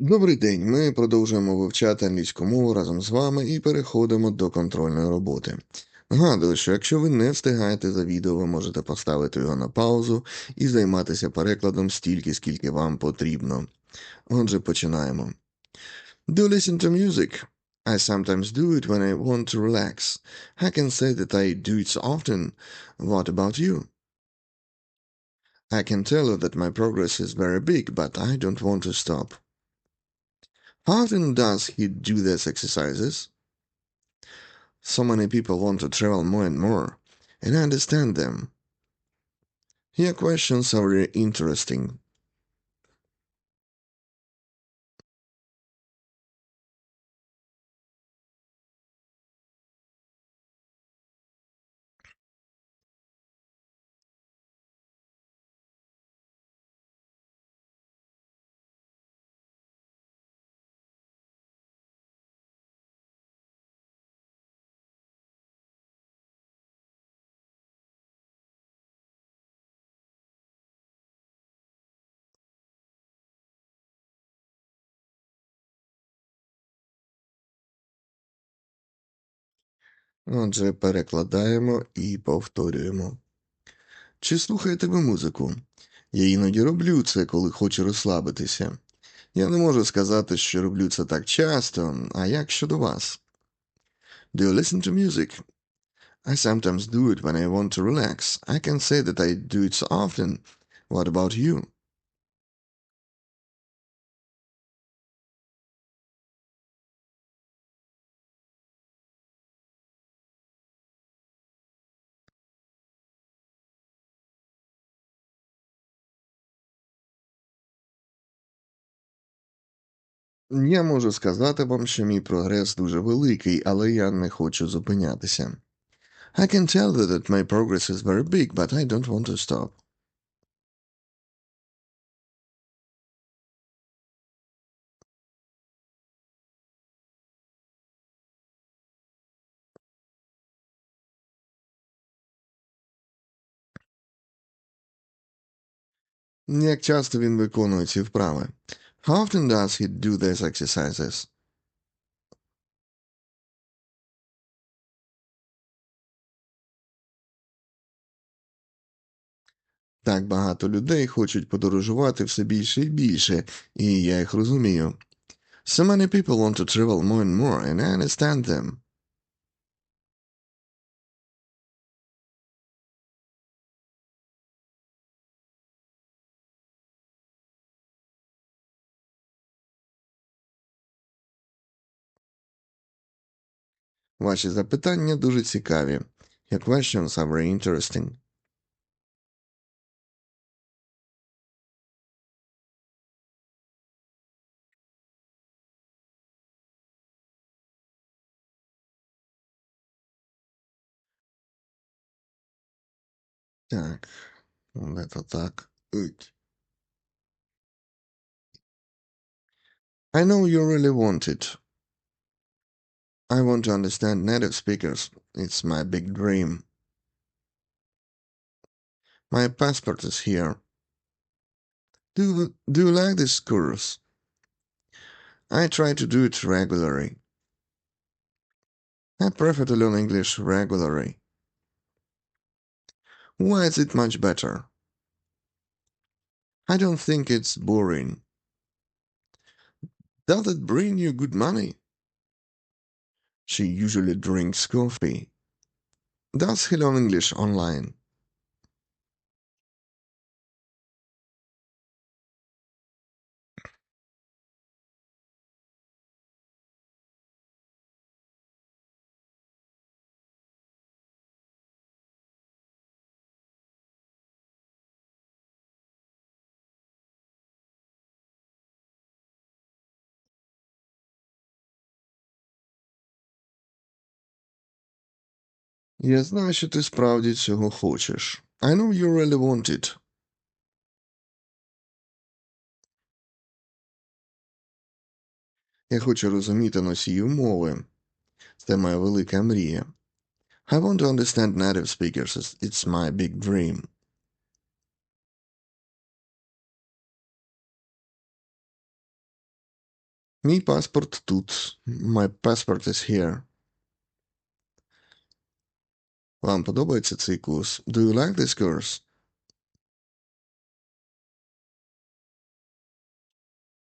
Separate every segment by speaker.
Speaker 1: Добрий день. Ми продовжуємо вивчати англійську мову разом з вами і переходимо до контрольної роботи. Нагадую, що якщо ви не встигаєте за відео, ви можете поставити його на паузу і займатися перекладом стільки, скільки вам потрібно. Отже, починаємо. Do listen to music? I sometimes do it when I want to relax. I can say that I do it often. What about you? I can tell you that my progress is very big, but I don't want to stop. How often does he do these exercises? So many people want to travel more and more, and I understand them. Your questions are very interesting. Отже, перекладаємо і повторюємо. Чи слухаєте ви музику? Я іноді роблю це, коли хочу розслабитися. Я не можу сказати, що роблю це так часто, а як щодо вас? Do you listen to music? I sometimes do it when I want to relax. I can say that I do it so often. What about you? Я можу сказати вам, що мій прогрес дуже великий, але я не хочу зупинятися. I can tell you that my progress is very big, but I don't want to stop. Як часто він виконує ці вправи? How often does he do these exercises? Так багато людей хочуть подорожувати все більше і більше, і я їх розумію. So many people want to travel more and more, and I understand them. Ваші запитання дуже цікаві. Your questions are very interesting. Так, це так. Уть. I know you really want it. I want to understand native speakers. It's my big dream. My passport is here. Do, do you like this course? I try to do it regularly. I prefer to learn English regularly. Why is it much better? I don't think it's boring. Does it bring you good money? She usually drinks coffee. Does he learn English online? Я знаю, що ти справді цього хочеш. I know you really want it. Я хочу розуміти носію мови. Це моя велика мрія. I want to understand native speakers. It's my big dream. Мій паспорт тут. My passport is here. Вам подобається цей курс? Do you like this course?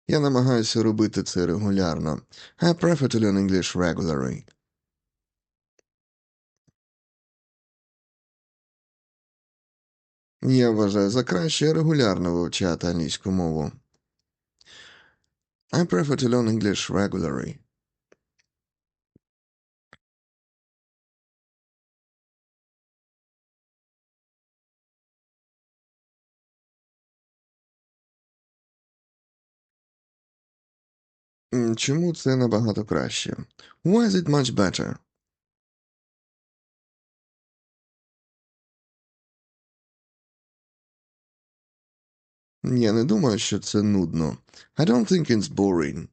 Speaker 1: Я намагаюся робити це регулярно. I prefer to learn English regularly. Я вважаю за краще регулярно вивчати англійську мову. I prefer to learn English regularly. Чому це набагато краще? Why is it much better? Я не думаю, що це нудно. I don't think it's boring.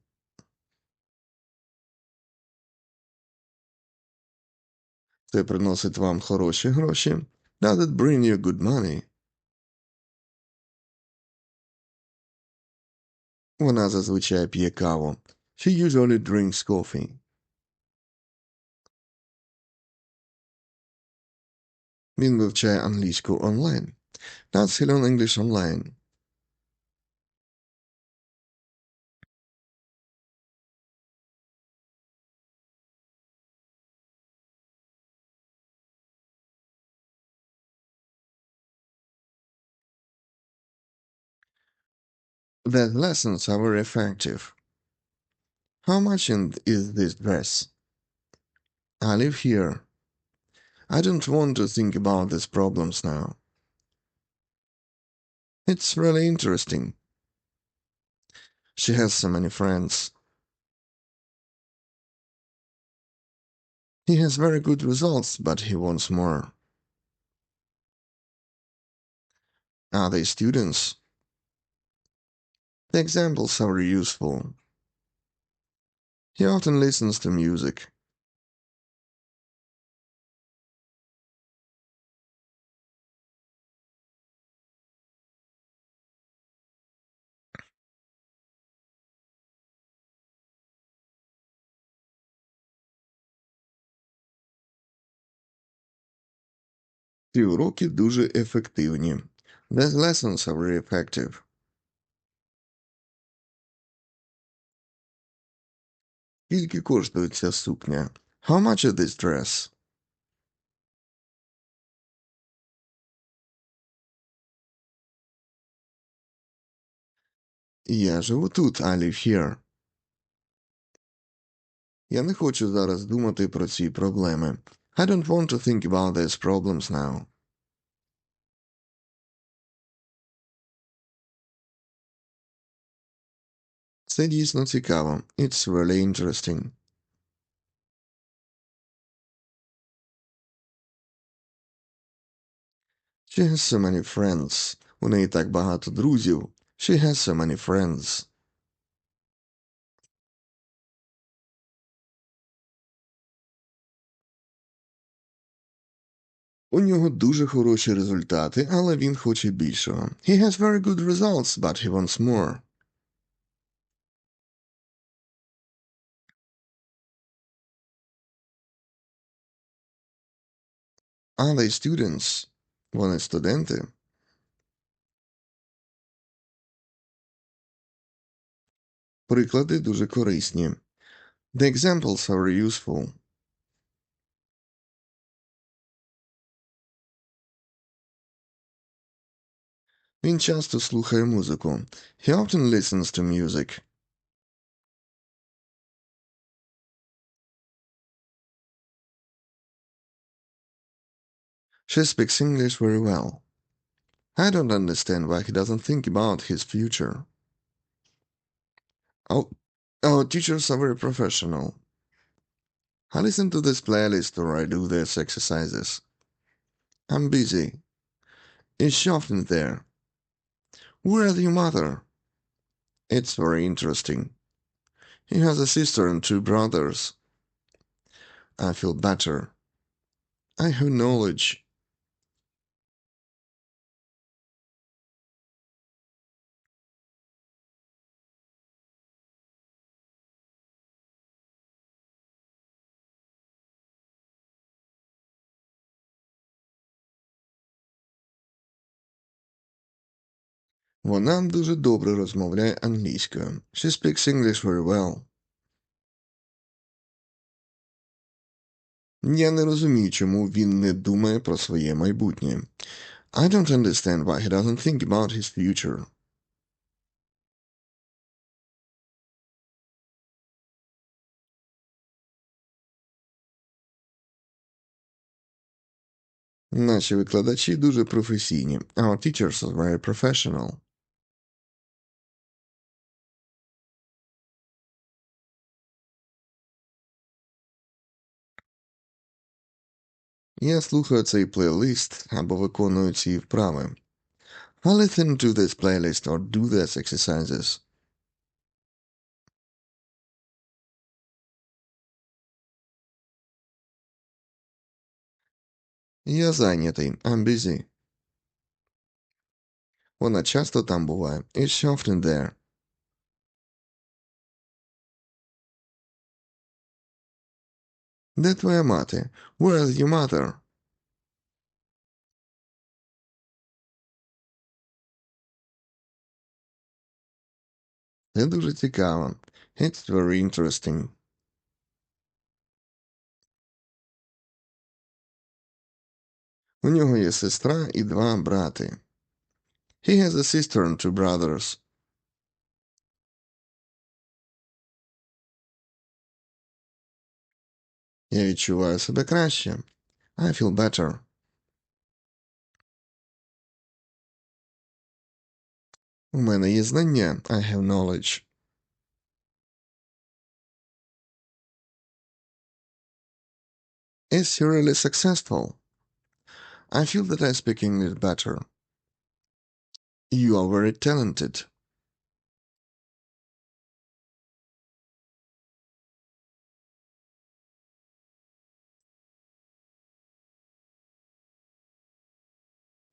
Speaker 1: Це приносить вам хороші гроші. Does it bring you good money? Вона зазвичай п'є каву. She usually drinks coffee. Milcze angliško online. Nad Ceylon English online. Their lessons are very effective. How much is this dress? I live here. I don't want to think about these problems now. It's really interesting. She has so many friends. He has very good results, but he wants more. Are they students? The examples are useful. He often listens to music. Ці уроки дуже ефективні. These lessons are very effective. Скільки коштує ця сукня? How much is this dress? Я живу тут, I live here. Я не хочу зараз думати про ці проблеми. I don't want to think about these problems now. Це дійсно цікаво. It's really interesting. She has so many friends. У неї так багато друзів. She has so many friends. У нього дуже хороші результати, але він хоче більшого. He has very good results, but he wants more. Are they students? Вони студенти. Приклади дуже корисні. The examples are useful. Він часто слухає музику. He often listens to music. She speaks English very well. I don't understand why he doesn't think about his future. Oh, our teachers are very professional. I listen to this playlist or I do these exercises. I'm busy. Is she often there? Where is your mother? It's very interesting. He has a sister and two brothers. I feel better. I have knowledge. Вона дуже добре розмовляє англійською. She speaks English very well. Я не розумію, чому він не думає про своє майбутнє. I don't understand why he doesn't think about his future. Наші викладачі дуже професійні. Our teachers are very professional. Я слухаю цей плейлист або виконую ці вправи. I listen to this playlist or do these exercises. Я зайнятий. I'm busy. Вона часто там буває. Is she often there? Де твоя мати? Where's your mother? Це дуже цікаво. It's very interesting. У нього є сестра і два брати. He has a sister and two brothers. Я відчуваю себе краще. I feel better. У мене є знання. I have knowledge. Is he really successful? I feel that I speak English better. You are very talented.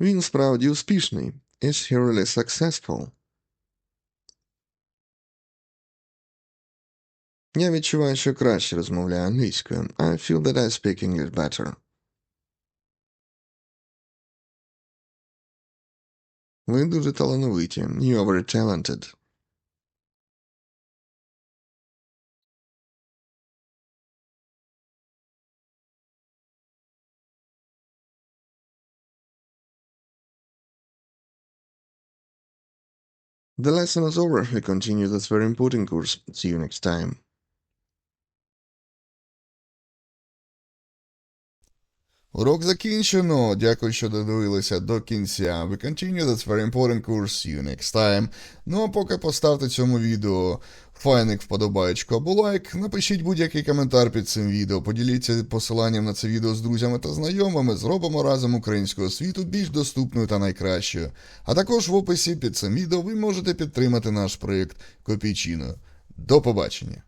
Speaker 1: Він справді успішний. Is he really successful? Я відчуваю, що краще розмовляю англійською. I feel that I speak English better. Ви дуже талановиті. You are very talented. The lesson is over. We continue this very important course. See you next time.
Speaker 2: Урок закінчено. Дякую, що додивилися до кінця. We continue this very important course. See you next time. Ну а поки поставте цьому відео файник вподобаєчку або лайк. Напишіть будь-який коментар під цим відео. Поділіться посиланням на це відео з друзями та знайомими. Зробимо разом українського світу більш доступною та найкращою. А також в описі під цим відео ви можете підтримати наш проєкт Копійчино. До побачення!